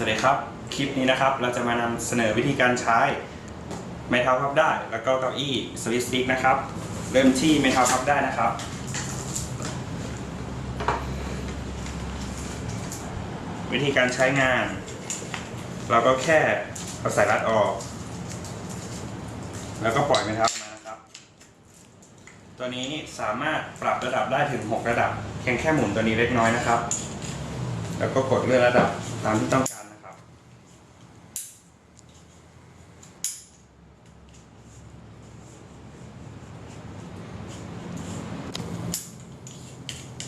สวัสดีครับ คลิปนี้นะครับเราจะมานำเสนอวิธีการใช้ไม้เท้าพับได้ แล้วก็เก้าอี้สวิตช์สติ๊กนะครับ เริ่มที่ไม้เท้าพับได้นะครับ วิธีการใช้งาน เราก็แค่เอาสายรัดออก แล้วก็ปล่อยไม้เท้าออกมานะครับ ตัวนี้สามารถปรับระดับได้ถึง 6 ระดับเพียงแค่หมุนตัวนี้เล็กน้อยนะครับ แล้วก็กดเลื่อนระดับตามที่ต้องการนะครับ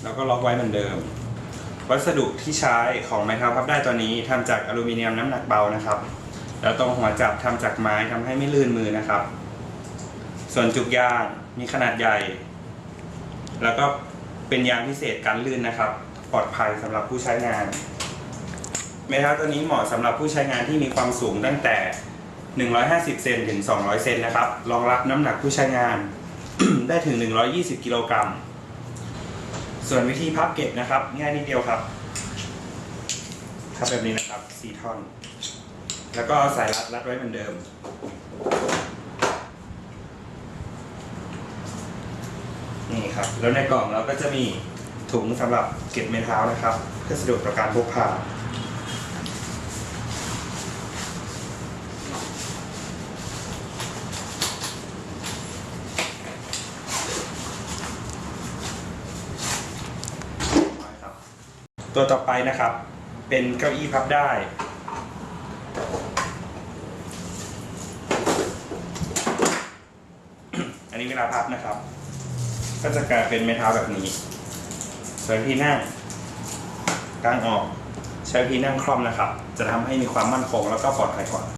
แล้วก็ล็อกไว้เหมือนเดิม วัสดุที่ใช้ของไม้เท้าพับได้ตัวนี้ทำจากอลูมิเนียมน้ำหนักเบานะครับ แล้วตรงหัวจับทำจากไม้ทำให้ไม่ลื่นมือนะครับ ส่วนจุกยางมีขนาดใหญ่ แล้วก็เป็นยางพิเศษกันลื่นนะครับ ปลอดภัยสำหรับผู้ใช้งานไม้เท้าตัวนี้เหมาะสำหรับผู้ใช้งานที่มีความสูงตั้งแต่ 150 เซนถึง 200 เซนนะครับ รองรับน้ำหนักผู้ใช้งานได้ถึง 120 กิโลกรัม ส่วนวิธีพับเก็บนะครับ ง่ายนิดเดียวครับพับแบบนี้นะครับสี่ท่อน แล้วก็สายรัดรัดไว้เหมือนเดิม นี่ครับ แล้วในกล่องเราก็จะมีถุงสำหรับเก็บเมท้านะครับ เพื่อสะดวกต่อการพกพา ตัวต่อไปนะครับ เป็นเก้าอี้พับได้ อันนี้เวลาพับนะครับ ก็จะกลายเป็นไม้เท้าแบบนี้ส่วนที่นั่งกางออก ใช้ที่นั่งคล่อมนะครับ จะทำให้มีความมั่นคงแล้วก็ปลอดภัยกว่า